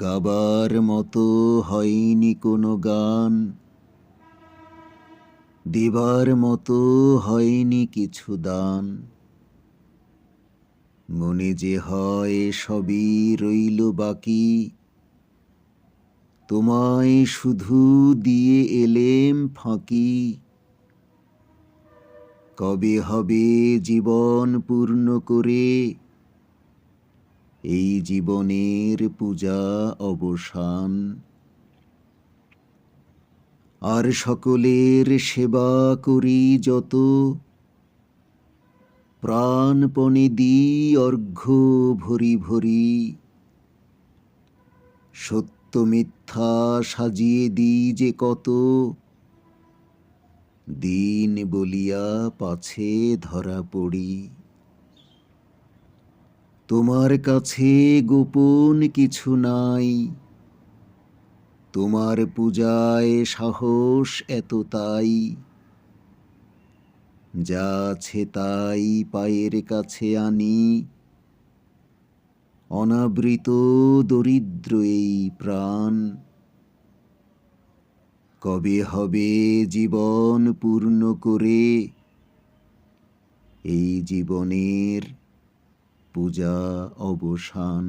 গাবার মতো হয়নি কোনো গান। দেবার মতো হয়নি কিছু দান। মনে যে হয় সবই রইল বাকি। তোমায় শুধু দিয়ে এলেম ফাঁকি। কবে হবে জীবন পূর্ণ করে? এই জীবনের পূজা অবসান। আর সকলের সেবা করি যত। প্রাণপণে দি অর্ঘ্য ভরি ভরি। সত্য মিথ্যা সাজিয়ে দি যে কত। দিন বলিয়া পাছে ধরা পড়ি। তোমার কাছে গোপন কিছু নাই। তোমার পূজায় সাহস এত তাই। যা আছে তাই পায়ের কাছে আনি। অনাবৃত দরিদ্র এই প্রাণ। কবে হবে জীবন পূর্ণ করে? এই জীবনের পূজা অবসান।